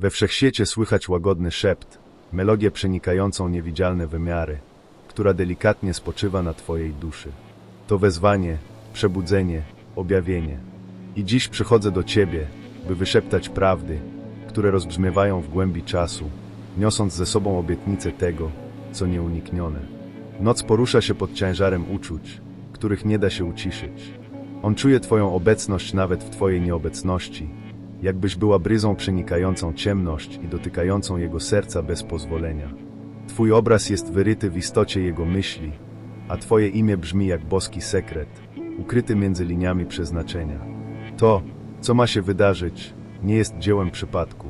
We wszechświecie słychać łagodny szept, melodię przenikającą niewidzialne wymiary, która delikatnie spoczywa na Twojej duszy. To wezwanie, przebudzenie, objawienie. I dziś przychodzę do Ciebie, by wyszeptać prawdy, które rozbrzmiewają w głębi czasu, niosąc ze sobą obietnicę tego, co nieuniknione. Noc porusza się pod ciężarem uczuć, których nie da się uciszyć. On czuje Twoją obecność nawet w Twojej nieobecności, jakbyś była bryzą przenikającą ciemność i dotykającą jego serca bez pozwolenia. Twój obraz jest wyryty w istocie jego myśli, a Twoje imię brzmi jak boski sekret, ukryty między liniami przeznaczenia. To, co ma się wydarzyć, nie jest dziełem przypadku.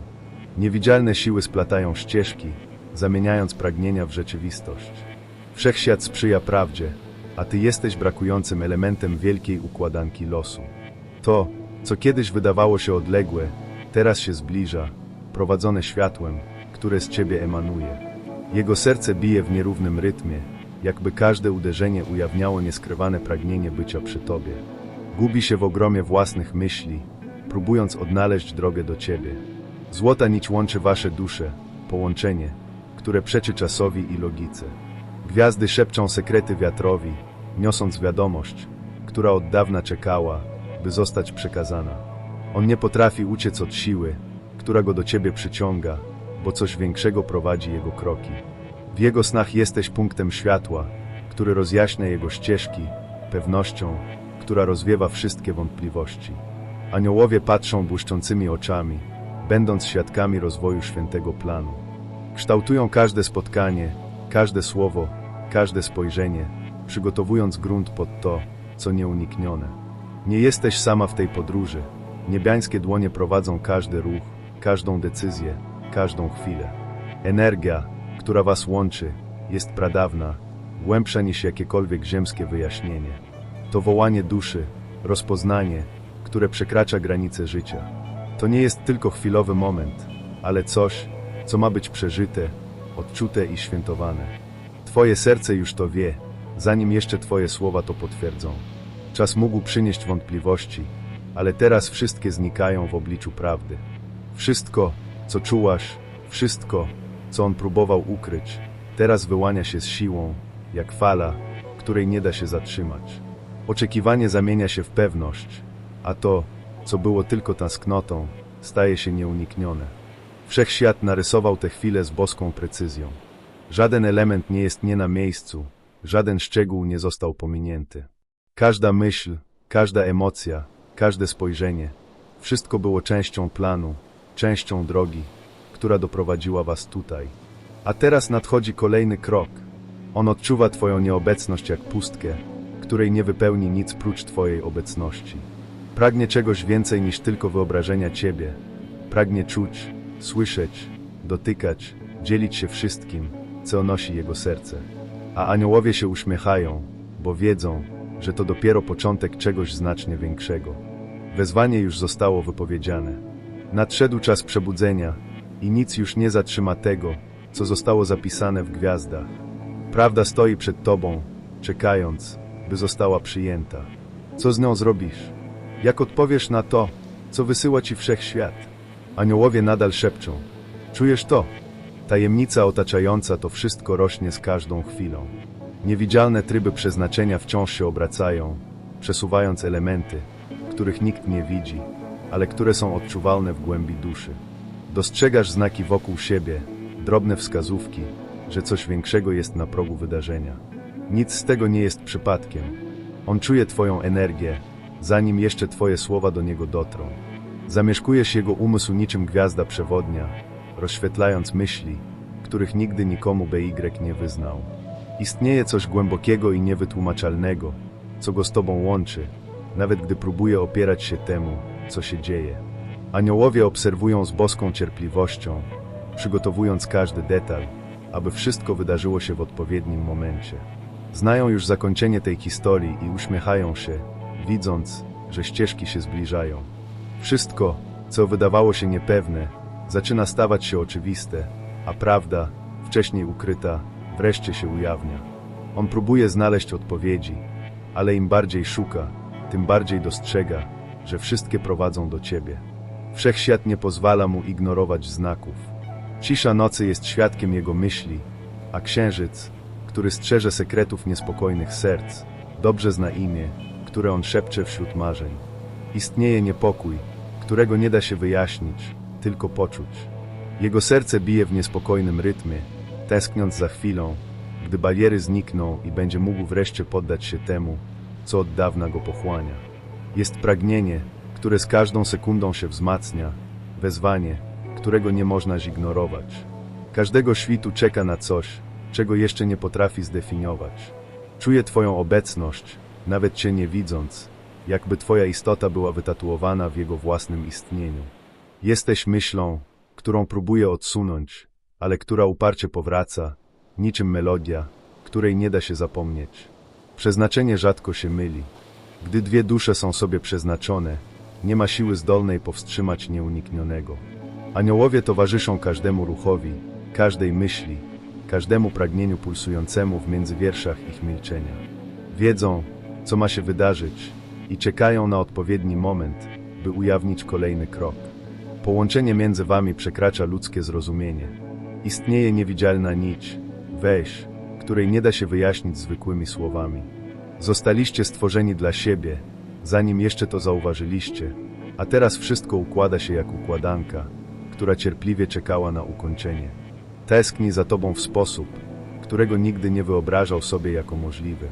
Niewidzialne siły splatają ścieżki, zamieniając pragnienia w rzeczywistość. Wszechświat sprzyja prawdzie, a Ty jesteś brakującym elementem wielkiej układanki losu. To, co kiedyś wydawało się odległe, teraz się zbliża, prowadzone światłem, które z Ciebie emanuje. Jego serce bije w nierównym rytmie, jakby każde uderzenie ujawniało nieskrywane pragnienie bycia przy Tobie. Gubi się w ogromie własnych myśli, próbując odnaleźć drogę do Ciebie. Złota nić łączy Wasze dusze, połączenie, które przeczy czasowi i logice. Gwiazdy szepczą sekrety wiatrowi, niosąc wiadomość, która od dawna czekała, by zostać przekazana. On nie potrafi uciec od siły, która go do ciebie przyciąga, bo coś większego prowadzi jego kroki. W jego snach jesteś punktem światła, który rozjaśnia jego ścieżki, pewnością, która rozwiewa wszystkie wątpliwości. Aniołowie patrzą błyszczącymi oczami, będąc świadkami rozwoju świętego planu. Kształtują każde spotkanie, każde słowo, każde spojrzenie, przygotowując grunt pod to, co nieuniknione. Nie jesteś sama w tej podróży. Niebiańskie dłonie prowadzą każdy ruch, każdą decyzję, każdą chwilę. Energia, która was łączy, jest pradawna, głębsza niż jakiekolwiek ziemskie wyjaśnienie. To wołanie duszy, rozpoznanie, które przekracza granice życia. To nie jest tylko chwilowy moment, ale coś, co ma być przeżyte, odczute i świętowane. Twoje serce już to wie, zanim jeszcze Twoje słowa to potwierdzą. Czas mógł przynieść wątpliwości, ale teraz wszystkie znikają w obliczu prawdy. Wszystko, co czułaś, wszystko, co on próbował ukryć, teraz wyłania się z siłą, jak fala, której nie da się zatrzymać. Oczekiwanie zamienia się w pewność, a to, co było tylko tęsknotą, staje się nieuniknione. Wszechświat narysował tę chwilę z boską precyzją. Żaden element nie jest nie na miejscu, żaden szczegół nie został pominięty. Każda myśl, każda emocja, każde spojrzenie, wszystko było częścią planu, częścią drogi, która doprowadziła was tutaj. A teraz nadchodzi kolejny krok. On odczuwa Twoją nieobecność jak pustkę, której nie wypełni nic prócz Twojej obecności. Pragnie czegoś więcej niż tylko wyobrażenia Ciebie. Pragnie czuć, słyszeć, dotykać, dzielić się wszystkim, co nosi Jego serce. A aniołowie się uśmiechają, bo wiedzą, że to dopiero początek czegoś znacznie większego. Wezwanie już zostało wypowiedziane. Nadszedł czas przebudzenia i nic już nie zatrzyma tego, co zostało zapisane w gwiazdach. Prawda stoi przed tobą, czekając, by została przyjęta. Co z nią zrobisz? Jak odpowiesz na to, co wysyła ci wszechświat? Aniołowie nadal szepczą. Czujesz to? Tajemnica otaczająca to wszystko rośnie z każdą chwilą. Niewidzialne tryby przeznaczenia wciąż się obracają, przesuwając elementy, których nikt nie widzi, ale które są odczuwalne w głębi duszy. Dostrzegasz znaki wokół siebie, drobne wskazówki, że coś większego jest na progu wydarzenia. Nic z tego nie jest przypadkiem. On czuje Twoją energię, zanim jeszcze Twoje słowa do niego dotrą. Zamieszkujesz jego umysł niczym gwiazda przewodnia, rozświetlając myśli, których nigdy nikomu BY nie wyznał. Istnieje coś głębokiego i niewytłumaczalnego, co go z Tobą łączy, nawet gdy próbuje opierać się temu, co się dzieje. Aniołowie obserwują z boską cierpliwością, przygotowując każdy detal, aby wszystko wydarzyło się w odpowiednim momencie. Znają już zakończenie tej historii i uśmiechają się, widząc, że ścieżki się zbliżają. Wszystko, co wydawało się niepewne, zaczyna stawać się oczywiste, a prawda, wcześniej ukryta, wreszcie się ujawnia. On próbuje znaleźć odpowiedzi, ale im bardziej szuka, tym bardziej dostrzega, że wszystkie prowadzą do ciebie. Wszechświat nie pozwala mu ignorować znaków. Cisza nocy jest świadkiem jego myśli, a księżyc, który strzeże sekretów niespokojnych serc, dobrze zna imię, które on szepcze wśród marzeń. Istnieje niepokój, którego nie da się wyjaśnić, tylko poczuć. Jego serce bije w niespokojnym rytmie, tęskniąc za chwilą, gdy bariery znikną i będzie mógł wreszcie poddać się temu, co od dawna go pochłania. Jest pragnienie, które z każdą sekundą się wzmacnia, wezwanie, którego nie można zignorować. Każdego świtu czeka na coś, czego jeszcze nie potrafi zdefiniować. Czuje Twoją obecność, nawet Cię nie widząc, jakby Twoja istota była wytatuowana w jego własnym istnieniu. Jesteś myślą, którą próbuje odsunąć, ale która uparcie powraca, niczym melodia, której nie da się zapomnieć. Przeznaczenie rzadko się myli. Gdy dwie dusze są sobie przeznaczone, nie ma siły zdolnej powstrzymać nieuniknionego. Aniołowie towarzyszą każdemu ruchowi, każdej myśli, każdemu pragnieniu pulsującemu w międzywierszach ich milczenia. Wiedzą, co ma się wydarzyć i czekają na odpowiedni moment, by ujawnić kolejny krok. Połączenie między wami przekracza ludzkie zrozumienie. Istnieje niewidzialna nić, weź, której nie da się wyjaśnić zwykłymi słowami. Zostaliście stworzeni dla siebie, zanim jeszcze to zauważyliście, a teraz wszystko układa się jak układanka, która cierpliwie czekała na ukończenie. Tęskni za tobą w sposób, którego nigdy nie wyobrażał sobie jako możliwy.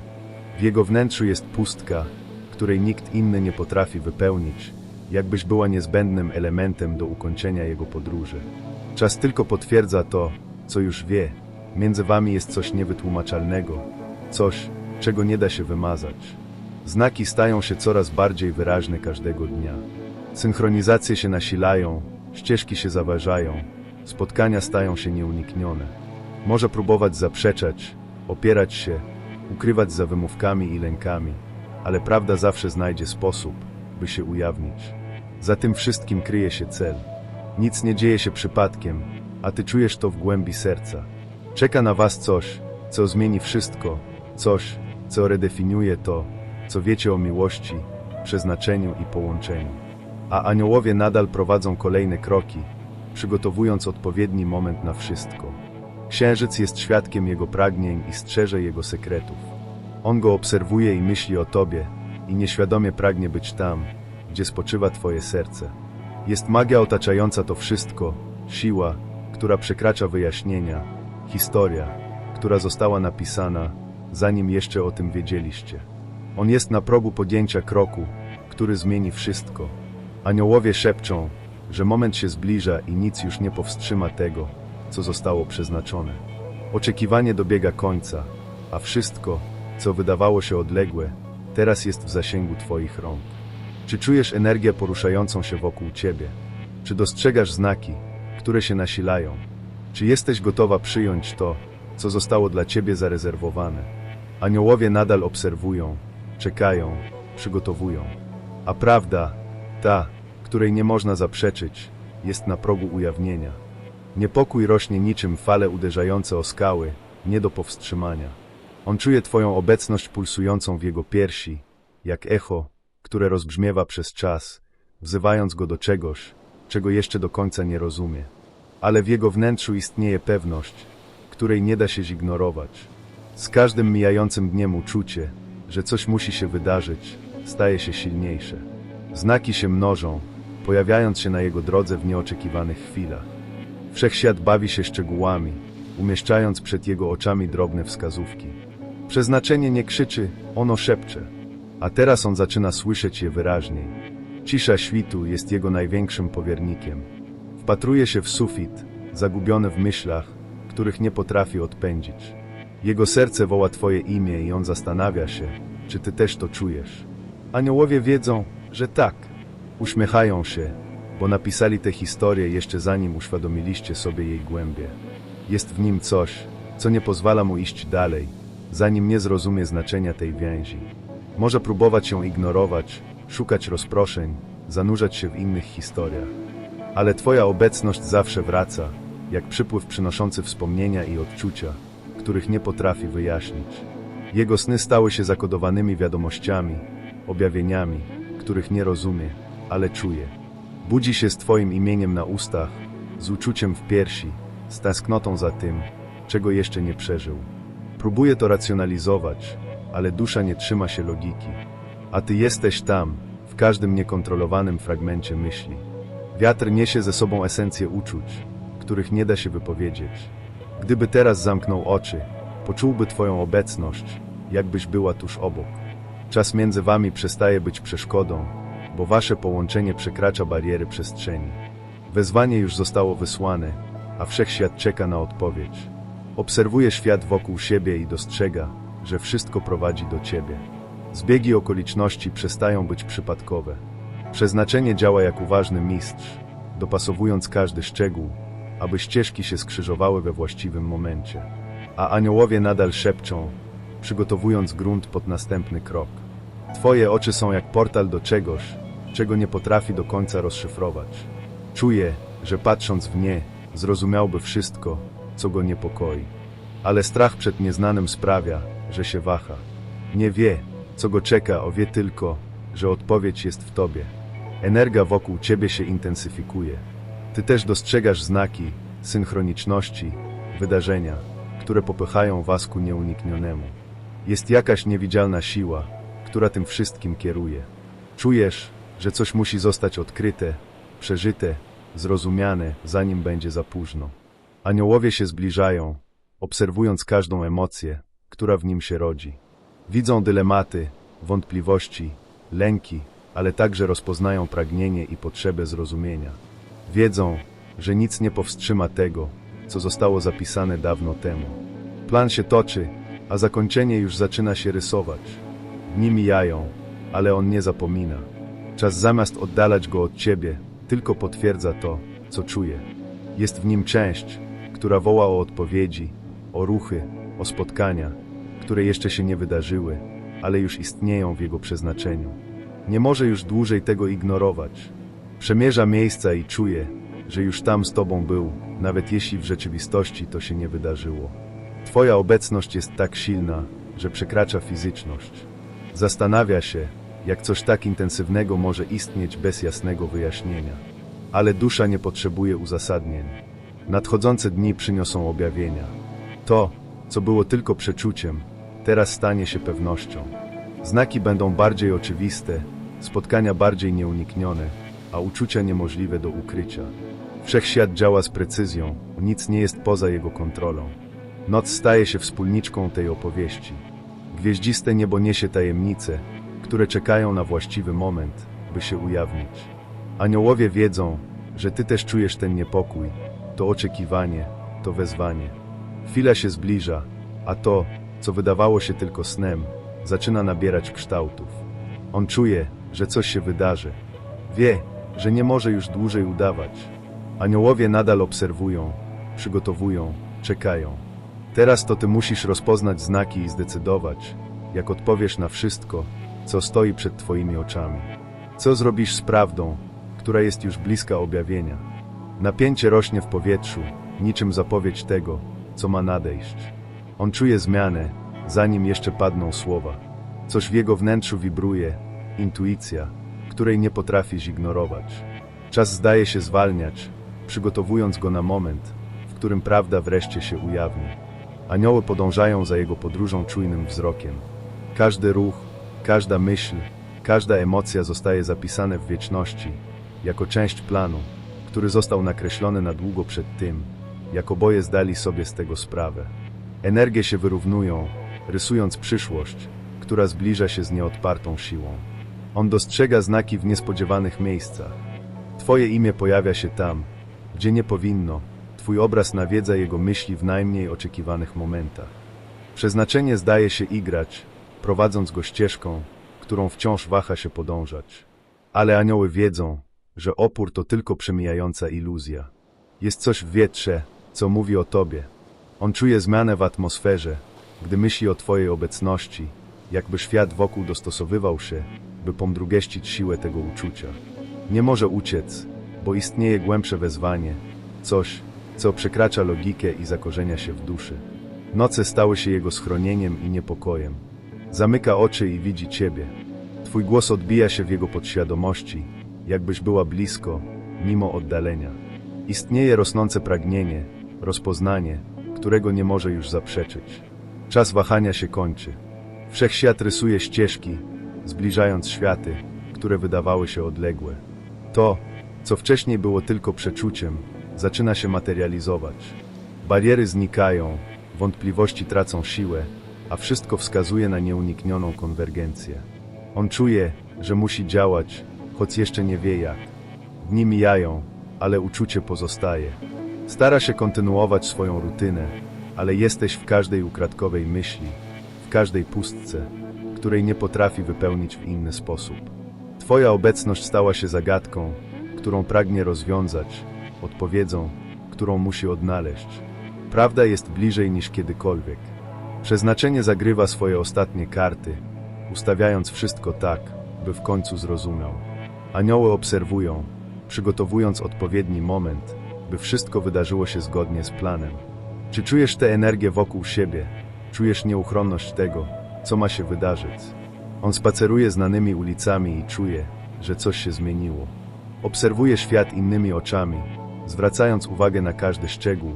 W jego wnętrzu jest pustka, której nikt inny nie potrafi wypełnić, jakbyś była niezbędnym elementem do ukończenia jego podróży. Czas tylko potwierdza to, co już wie. Między wami jest coś niewytłumaczalnego, coś, czego nie da się wymazać. Znaki stają się coraz bardziej wyraźne każdego dnia. Synchronizacje się nasilają, ścieżki się zaważają, spotkania stają się nieuniknione. Może próbować zaprzeczać, opierać się, ukrywać za wymówkami i lękami, ale prawda zawsze znajdzie sposób, by się ujawnić. Za tym wszystkim kryje się cel. Nic nie dzieje się przypadkiem, a ty czujesz to w głębi serca. Czeka na was coś, co zmieni wszystko, coś, co redefiniuje to, co wiecie o miłości, przeznaczeniu i połączeniu. A aniołowie nadal prowadzą kolejne kroki, przygotowując odpowiedni moment na wszystko. Księżyc jest świadkiem jego pragnień i strzeże jego sekretów. On go obserwuje i myśli o tobie, i nieświadomie pragnie być tam, gdzie spoczywa twoje serce. Jest magia otaczająca to wszystko, siła, która przekracza wyjaśnienia, historia, która została napisana, zanim jeszcze o tym wiedzieliście. On jest na progu podjęcia kroku, który zmieni wszystko. Aniołowie szepczą, że moment się zbliża i nic już nie powstrzyma tego, co zostało przeznaczone. Oczekiwanie dobiega końca, a wszystko, co wydawało się odległe, teraz jest w zasięgu Twoich rąk. Czy czujesz energię poruszającą się wokół Ciebie? Czy dostrzegasz znaki, które się nasilają? Czy jesteś gotowa przyjąć to, co zostało dla Ciebie zarezerwowane? Aniołowie nadal obserwują, czekają, przygotowują. A prawda, ta, której nie można zaprzeczyć, jest na progu ujawnienia. Niepokój rośnie niczym fale uderzające o skały, nie do powstrzymania. On czuje Twoją obecność pulsującą w jego piersi, jak echo, które rozbrzmiewa przez czas, wzywając go do czegoś, czego jeszcze do końca nie rozumie. Ale w jego wnętrzu istnieje pewność, której nie da się zignorować. Z każdym mijającym dniem uczucie, że coś musi się wydarzyć, staje się silniejsze. Znaki się mnożą, pojawiając się na jego drodze w nieoczekiwanych chwilach. Wszechświat bawi się szczegółami, umieszczając przed jego oczami drobne wskazówki. Przeznaczenie nie krzyczy, ono szepcze, a teraz on zaczyna słyszeć je wyraźniej. Cisza świtu jest jego największym powiernikiem. Wpatruje się w sufit, zagubiony w myślach, których nie potrafi odpędzić. Jego serce woła Twoje imię i on zastanawia się, czy Ty też to czujesz. Aniołowie wiedzą, że tak. Uśmiechają się, bo napisali tę historię jeszcze zanim uświadomiliście sobie jej głębie. Jest w nim coś, co nie pozwala mu iść dalej, zanim nie zrozumie znaczenia tej więzi. Może próbować ją ignorować, szukać rozproszeń, zanurzać się w innych historiach. Ale Twoja obecność zawsze wraca, jak przypływ przynoszący wspomnienia i odczucia, których nie potrafi wyjaśnić. Jego sny stały się zakodowanymi wiadomościami, objawieniami, których nie rozumie, ale czuje. Budzi się z Twoim imieniem na ustach, z uczuciem w piersi, z tęsknotą za tym, czego jeszcze nie przeżył. Próbuje to racjonalizować, ale dusza nie trzyma się logiki. A Ty jesteś tam, w każdym niekontrolowanym fragmencie myśli. Wiatr niesie ze sobą esencję uczuć, których nie da się wypowiedzieć. Gdyby teraz zamknął oczy, poczułby Twoją obecność, jakbyś była tuż obok. Czas między Wami przestaje być przeszkodą, bo Wasze połączenie przekracza bariery przestrzeni. Wezwanie już zostało wysłane, a wszechświat czeka na odpowiedź. Obserwuje świat wokół siebie i dostrzega, że wszystko prowadzi do Ciebie. Zbiegi okoliczności przestają być przypadkowe. Przeznaczenie działa jak uważny mistrz, dopasowując każdy szczegół, aby ścieżki się skrzyżowały we właściwym momencie. A aniołowie nadal szepczą, przygotowując grunt pod następny krok. Twoje oczy są jak portal do czegoś, czego nie potrafi do końca rozszyfrować. Czuje, że patrząc w nie, zrozumiałby wszystko, co go niepokoi. Ale strach przed nieznanym sprawia, że się waha. Nie wie, co go czeka, o wie tylko, że odpowiedź jest w tobie. Energia wokół ciebie się intensyfikuje. Ty też dostrzegasz znaki, synchroniczności, wydarzenia, które popychają was ku nieuniknionemu. Jest jakaś niewidzialna siła, która tym wszystkim kieruje. Czujesz, że coś musi zostać odkryte, przeżyte, zrozumiane, zanim będzie za późno. Aniołowie się zbliżają, obserwując każdą emocję, która w nim się rodzi. Widzą dylematy, wątpliwości, lęki, ale także rozpoznają pragnienie i potrzebę zrozumienia. Wiedzą, że nic nie powstrzyma tego, co zostało zapisane dawno temu. Plan się toczy, a zakończenie już zaczyna się rysować. Dni mijają, ale on nie zapomina. Czas zamiast oddalać go od ciebie, tylko potwierdza to, co czuje. Jest w nim część, która woła o odpowiedzi, o ruchy, o spotkania, które jeszcze się nie wydarzyły, ale już istnieją w jego przeznaczeniu. Nie może już dłużej tego ignorować. Przemierza miejsca i czuje, że już tam z tobą był, nawet jeśli w rzeczywistości to się nie wydarzyło. Twoja obecność jest tak silna, że przekracza fizyczność. Zastanawia się, jak coś tak intensywnego może istnieć bez jasnego wyjaśnienia. Ale dusza nie potrzebuje uzasadnień. Nadchodzące dni przyniosą objawienia. To, co było tylko przeczuciem, teraz stanie się pewnością. Znaki będą bardziej oczywiste, spotkania bardziej nieuniknione, a uczucia niemożliwe do ukrycia. Wszechświat działa z precyzją, nic nie jest poza jego kontrolą. Noc staje się wspólniczką tej opowieści. Gwieździste niebo niesie tajemnice, które czekają na właściwy moment, by się ujawnić. Aniołowie wiedzą, że ty też czujesz ten niepokój, to oczekiwanie, to wezwanie. Chwila się zbliża, a to, co wydawało się tylko snem, zaczyna nabierać kształtów. On czuje, że coś się wydarzy. Wie, że nie może już dłużej udawać. Aniołowie nadal obserwują, przygotowują, czekają. Teraz to ty musisz rozpoznać znaki i zdecydować, jak odpowiesz na wszystko, co stoi przed twoimi oczami. Co zrobisz z prawdą, która jest już bliska objawienia? Napięcie rośnie w powietrzu, niczym zapowiedź tego, co ma nadejść. On czuje zmianę, zanim jeszcze padną słowa. Coś w jego wnętrzu wibruje, intuicja, której nie potrafi zignorować. Czas zdaje się zwalniać, przygotowując go na moment, w którym prawda wreszcie się ujawni. Anioły podążają za jego podróżą czujnym wzrokiem. Każdy ruch, każda myśl, każda emocja zostaje zapisane w wieczności, jako część planu, który został nakreślony na długo przed tym, jak oboje zdali sobie z tego sprawę. Energie się wyrównują, rysując przyszłość, która zbliża się z nieodpartą siłą. On dostrzega znaki w niespodziewanych miejscach. Twoje imię pojawia się tam, gdzie nie powinno, Twój obraz nawiedza jego myśli w najmniej oczekiwanych momentach. Przeznaczenie zdaje się igrać, prowadząc go ścieżką, którą wciąż waha się podążać. Ale anioły wiedzą, że opór to tylko przemijająca iluzja. Jest coś w wietrze, co mówi o tobie. On czuje zmianę w atmosferze, gdy myśli o twojej obecności, jakby świat wokół dostosowywał się, by pomdrugeścić siłę tego uczucia. Nie może uciec, bo istnieje głębsze wezwanie, coś, co przekracza logikę i zakorzenia się w duszy. Noce stały się jego schronieniem i niepokojem. Zamyka oczy i widzi ciebie. Twój głos odbija się w jego podświadomości, jakbyś była blisko, mimo oddalenia. Istnieje rosnące pragnienie, rozpoznanie, którego nie może już zaprzeczyć. Czas wahania się kończy. Wszechświat rysuje ścieżki, zbliżając światy, które wydawały się odległe. To, co wcześniej było tylko przeczuciem, zaczyna się materializować. Bariery znikają, wątpliwości tracą siłę, a wszystko wskazuje na nieuniknioną konwergencję. On czuje, że musi działać, choć jeszcze nie wie jak. Dni mijają, ale uczucie pozostaje. Stara się kontynuować swoją rutynę, ale jesteś w każdej ukradkowej myśli, w każdej pustce, której nie potrafi wypełnić w inny sposób. Twoja obecność stała się zagadką, którą pragnie rozwiązać, odpowiedzią, którą musi odnaleźć. Prawda jest bliżej niż kiedykolwiek. Przeznaczenie zagrywa swoje ostatnie karty, ustawiając wszystko tak, by w końcu zrozumiał. Anioły obserwują, przygotowując odpowiedni moment, by wszystko wydarzyło się zgodnie z planem. Czy czujesz tę energię wokół siebie? Czujesz nieuchronność tego, co ma się wydarzyć? On spaceruje znanymi ulicami i czuje, że coś się zmieniło. Obserwuje świat innymi oczami, zwracając uwagę na każdy szczegół,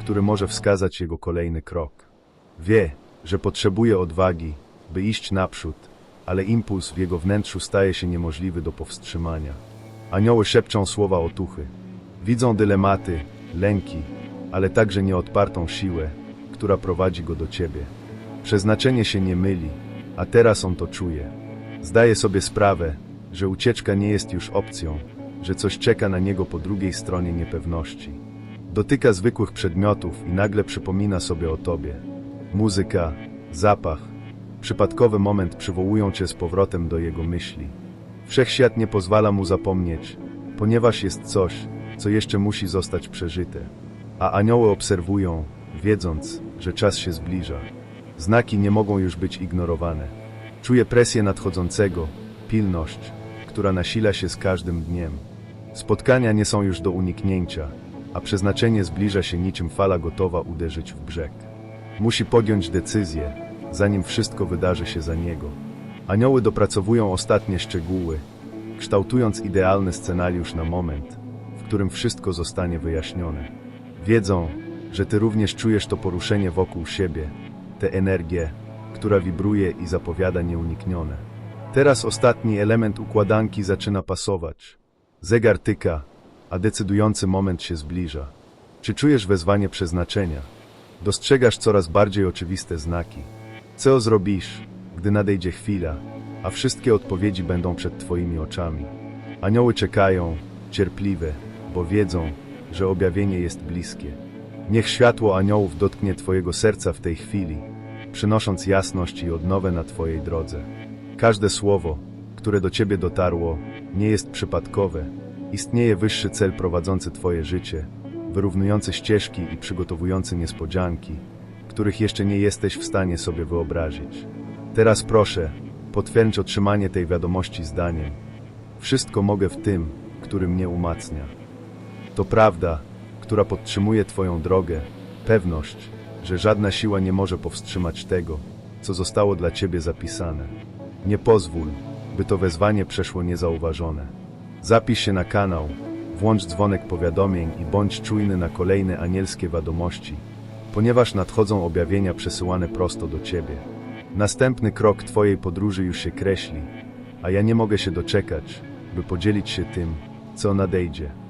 który może wskazać jego kolejny krok. Wie, że potrzebuje odwagi, by iść naprzód, ale impuls w jego wnętrzu staje się niemożliwy do powstrzymania. Anioły szepczą słowa otuchy. Widzą dylematy, lęki, ale także nieodpartą siłę, która prowadzi go do ciebie. Przeznaczenie się nie myli, a teraz on to czuje. Zdaje sobie sprawę, że ucieczka nie jest już opcją, że coś czeka na niego po drugiej stronie niepewności. Dotyka zwykłych przedmiotów i nagle przypomina sobie o tobie. Muzyka, zapach, przypadkowy moment przywołują cię z powrotem do jego myśli. Wszechświat nie pozwala mu zapomnieć, ponieważ jest coś, co jeszcze musi zostać przeżyte. A anioły obserwują, wiedząc, że czas się zbliża. Znaki nie mogą już być ignorowane. Czuje presję nadchodzącego, pilność, która nasila się z każdym dniem. Spotkania nie są już do uniknięcia, a przeznaczenie zbliża się niczym fala gotowa uderzyć w brzeg. Musi podjąć decyzję, zanim wszystko wydarzy się za niego. Anioły dopracowują ostatnie szczegóły, kształtując idealny scenariusz na moment, którym wszystko zostanie wyjaśnione. Wiedzą, że ty również czujesz to poruszenie wokół siebie, tę energię, która wibruje i zapowiada nieuniknione. Teraz ostatni element układanki zaczyna pasować. Zegar tyka, a decydujący moment się zbliża. Czy czujesz wezwanie przeznaczenia? Dostrzegasz coraz bardziej oczywiste znaki. Co zrobisz, gdy nadejdzie chwila, a wszystkie odpowiedzi będą przed Twoimi oczami? Anioły czekają, cierpliwe, bo wiedzą, że objawienie jest bliskie. Niech światło aniołów dotknie Twojego serca w tej chwili, przynosząc jasność i odnowę na Twojej drodze. Każde słowo, które do Ciebie dotarło, nie jest przypadkowe. Istnieje wyższy cel prowadzący Twoje życie, wyrównujący ścieżki i przygotowujący niespodzianki, których jeszcze nie jesteś w stanie sobie wyobrazić. Teraz proszę, potwierdź otrzymanie tej wiadomości zdaniem. Wszystko mogę w tym, który mnie umacnia. To prawda, która podtrzymuje Twoją drogę, pewność, że żadna siła nie może powstrzymać tego, co zostało dla Ciebie zapisane. Nie pozwól, by to wezwanie przeszło niezauważone. Zapisz się na kanał, włącz dzwonek powiadomień i bądź czujny na kolejne anielskie wiadomości, ponieważ nadchodzą objawienia przesyłane prosto do Ciebie. Następny krok Twojej podróży już się kreśli, a ja nie mogę się doczekać, by podzielić się tym, co nadejdzie.